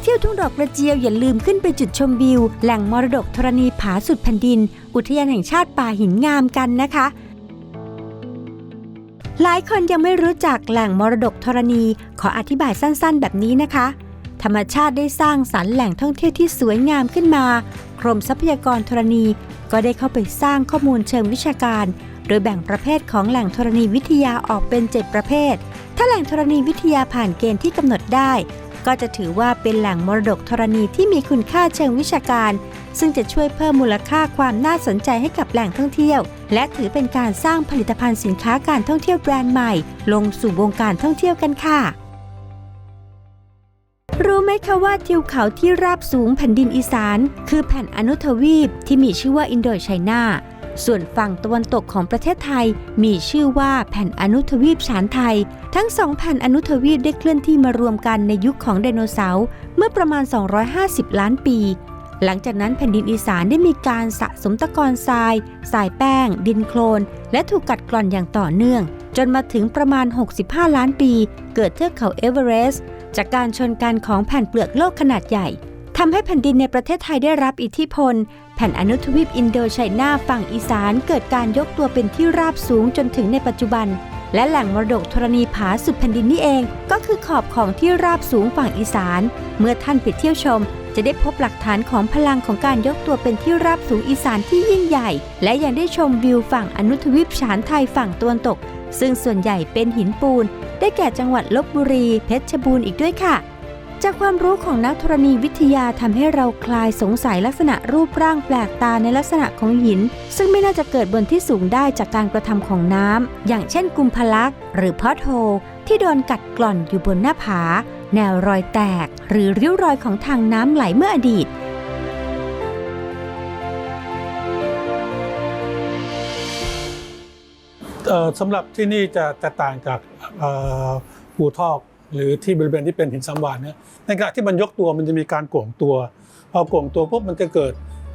เที่ยวทุ่งดอกกระเจียวอย่าลืมขึ้นไปจุดชมวิว แหล่งมรดกธรณีผาสุดแผ่นดิน อุทยานแห่งชาติป่าหินงามกันนะคะ หลายคนยังไม่รู้จักแหล่งมรดกธรณี ขออธิบายสั้นๆ แบบนี้นะคะ ธรรมชาติได้สร้างสรรค์แหล่งท่องเที่ยวที่สวยงามขึ้นมา กรมทรัพยากรธรณี ก็ได้เข้าไปสร้างข้อมูลเชิงวิชาการ โดยแบ่งประเภทของแหล่งธรณีวิทยาออกเป็น 7 ประเภท ถ้าแหล่งธรณีวิทยาผ่านเกณฑ์ที่กำหนดได้ ก็จะถือว่าเป็นแหล่งมรดกธรณีที่มีคุณค่าเชิงวิชาการ ซึ่งจะช่วยเพิ่มมูลค่าความน่าสนใจให้กับแหล่งท่องเที่ยว และถือเป็นการสร้างผลิตภัณฑ์สินค้าการท่องเที่ยวแบรนด์ใหม่ ลงสู่วงการท่องเที่ยวกันค่ะ รู้ไหมคะว่าทิวเขาที่ราบสูงแผ่นดินอีสาน คือแผ่นอนุทวีปที่มีชื่อว่าอินโดไชน่า ส่วนฝั่งตะวันตกของประเทศไทยมีชื่อว่าแผ่นอนุทวีปฉานไทย ทั้งสองแผ่นอนุทวีปได้เคลื่อนที่มารวมกันในยุคของไดโนเสาร์เมื่อประมาณ 250 ล้านปี หลังจากนั้นแผ่นดินอีสานได้มีการสะสมตะกอนทรายทรายแป้ง ดินโคลน และถูกกัดกร่อนอย่างต่อเนื่อง จนมาถึงประมาณ 65 ล้านปี เกิดเทือกเขาเอเวอเรสต์จากการชนกันของแผ่นเปลือกโลกขนาดใหญ่ ทำให้แผ่นดินในประเทศไทยได้รับอิทธิพล แผ่นอนุทวีปอินโดไชน่าฝั่งอีสานเกิดการยกตัวเป็นที่ราบสูงจนถึงในปัจจุบัน และแหล่งมรดกธรณีผาสุดแผ่นดินนี่เอง ก็คือขอบของที่ราบสูงฝั่งอีสาน เมื่อท่านไปเที่ยวชม จะได้พบหลักฐานของพลังของการยกตัวเป็นที่ราบสูงอีสานที่ยิ่งใหญ่ และยังได้ชมวิวฝั่งอนุทวีปฉานไทยฝั่งตะวันตก ซึ่งส่วนใหญ่เป็นหินปูน ได้แก่จังหวัดลบบุรี เพชรบูรณ์อีกด้วยค่ะ จากความรู้ของนักธรณีวิทยาทำให้เราคลายสงสัยลักษณะรูปร่างแปลกตาในลักษณะของหิน ซึ่งไม่น่าจะเกิดบนที่สูงได้จากการกระทำของน้ำอย่างเช่นกุมพลักหรือพอโฮที่โดนกัดกร่อนอยู่บนหน้าผา แนวรอยแตก หรือริ้วรอยของทางน้ำไหลเมื่ออดีตสำหรับที่นี่จะแตกต่างจากภูทอก หรือที่บริเวณที่เป็นหินซ้ำวานเนี่ยในขณะที่มันยกตัวมันจะมีการโก่งตัว พอโก่งตัวปุ๊บมันจะเกิด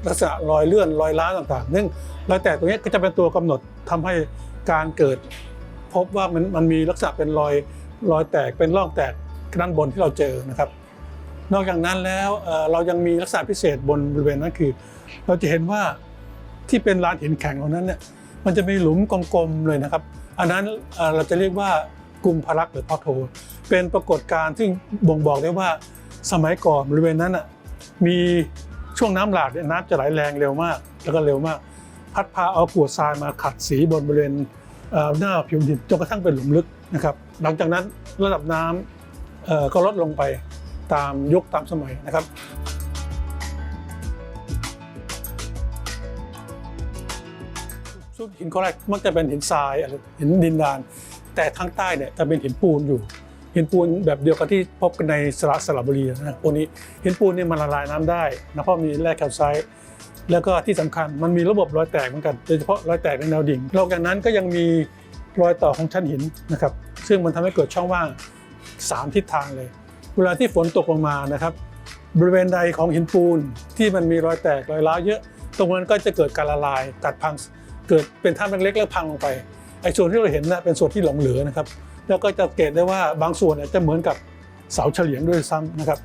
ลักษณะรอยเลื่อนรอยล้าต่างๆ ซึ่งรอยแตกตรงนี้ก็จะเป็นตัวกำหนดทำให้การเกิด พบว่ามันมันมีลักษณะเป็นรอยรอยแตกเป็นร่องแตกด้านบนที่เราเจอนะครับ นอกจากนั้นแล้วเรายังมีลักษณะพิเศษบนบริเวณนั้นคือ เราจะเห็นว่าที่เป็นลานหินแข็งตรงนั้นเนี่ยมันจะมีหลุมกลมๆเลยนะครับ อันนั้นเราจะเรียกว่า กลุ่มพลักหรือพอโท เป็นปรากฏการณ์ที่บ่งบอกได้ว่าสมัยก่อนบริเวณนั้นน่ะมีช่วงน้ำหลากเนี่ยน้ำจะไหลแรงเร็วมาก แล้วก็เร็วมาก พัดพาเอากรวดทรายมาขัดสีบนบริเวณหน้าผิวดินจนกระทั่งเป็นหลุมลึกนะครับหลังจากนั้นระดับน้ำเอ่อก็ลดลงไปตามยุคตามสมัยนะครับชุดหินก้อแรกมักจะเป็นหินทรายอะไรหินดินดาน แต่ทางใต้เนี่ยจะเป็นหินปูนอยู่หินปูนแบบเดียวกับที่พบกันในสระสระบุรีนะพวกนี้หินปูนเนี่ยมันละลายน้ำได้นะเพราะมีแร่แคลไซต์แล้วก็ที่สำคัญมันมีระบบรอยแตกเหมือนกันโดยเฉพาะรอยแตกในแนวดิ่งนอกจากนั้นก็ยังมีรอยต่อของชั้นหินนะครับซึ่งมันทำให้เกิดช่องว่างสามทิศทางเลย เวลาที่ฝนตกลงมานะครับ บริเวณใดของหินปูนที่มันมีรอยแตกรอยร้าวเยอะ ตรงนั้นก็จะเกิดการละลายกัดพังเกิดเป็นถ้ำเล็กๆแล้วพังลงไป ไอ้ส่วนที่เราเห็นนะเป็นส่วนที่หลงเหลือนะครับ แล้วก็จะเกตได้ว่าบางส่วนจะเหมือนกับเสาเฉลียงด้วยซ้ำนะครับ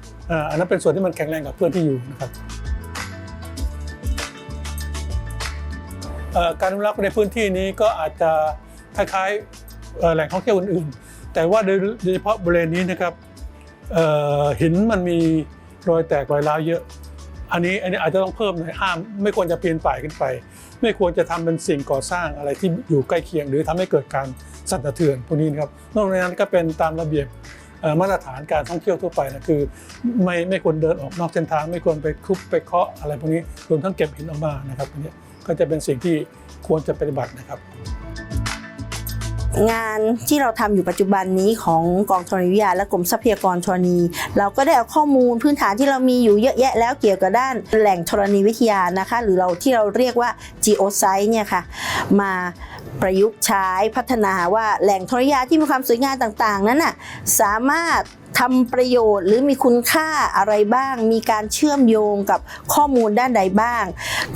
อันนั้นเป็นส่วนที่มันแข็งแรงกับเพื่อนที่อยู่นะครับการอนุรักษ์ในพื้นที่นี้ก็อาจจะคล้ายๆแหล่งท่องเที่ยวอื่นๆ แต่ว่าโดยเฉพาะบริเวณนี้นะครับหินมันมีรอยแตกรอยร้าวเยอะ อันนี้อันนี้อาจจะต้องเพิ่มหน่อยห้ามไม่ควรจะเปลี่ยนป่ายขึ้นไป ไม่ควรจะทำเป็นสิ่งก่อสร้างอะไรที่อยู่ใกล้เคียง หรือทำให้เกิดการสั่นสะเทือนพวกนี้นะครับนอกจากนั้นก็เป็นตามระเบียบมาตรฐานการท่องเที่ยวทั่วไปนะคือ ไม่ไม่ควรเดินออกนอกเส้นทาง ไม่ควรไปคุบไปเคาะอะไรพวกนี้รวมทั้งเก็บหินออกมานะครับอันนี้ก็จะเป็นสิ่งที่ควรจะปฏิบัตินะครับ งานที่เราทำอยู่ปัจจุบันนี้ของกองธรณีวิทยาและกรมทรัพยากรธรณี เราก็ได้เอาข้อมูลพื้นฐานที่เรามีอยู่เยอะแยะแล้วเกี่ยวกับด้านแหล่งธรณีวิทยานะคะ หรือเราที่เราเรียกว่า geoscience เนี่ยค่ะมาประยุกต์ใช้พัฒนาว่าแหล่งธรณีวิทยาที่มีความสวยงามต่าง ๆ นั้นน่ะสามารถ ทำประโยชน์หรือมีคุณค่าอะไรบ้าง มีการเชื่อมโยงกับข้อมูลด้านใดบ้าง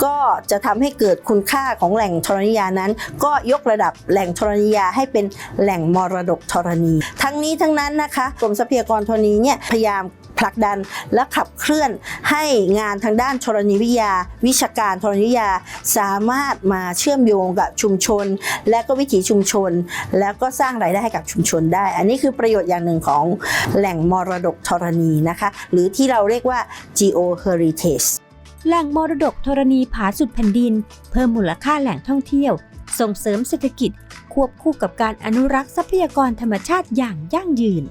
ก็จะทำให้เกิดคุณค่าของแหล่งธรณียานั้น ก็ยกระดับแหล่งธรณียาให้เป็นแหล่งมรดกธรณี ทั้งนี้ทั้งนั้นนะคะกรมทรัพยากรธรณีเนี่ยพยายาม ผลักดันและขับเคลื่อนให้งานทางด้านธรณีวิทยา วิชาการธรณีวิทยาสามารถมาเชื่อมโยงกับชุมชน และก็วิถีชุมชน แล้วก็สร้างรายได้ให้กับชุมชนได้ อันนี้คือประโยชน์อย่างหนึ่งของแหล่งมรดกธรณีนะคะ หรือที่เราเรียกว่า geo heritage แหล่งมรดกธรณีผาสุดแผ่นดิน เพิ่มมูลค่าแหล่งท่องเที่ยว ส่งเสริมเศรษฐกิจ ควบคู่กับการอนุรักษ์ทรัพยากรธรรมชาติอย่างยั่งยืน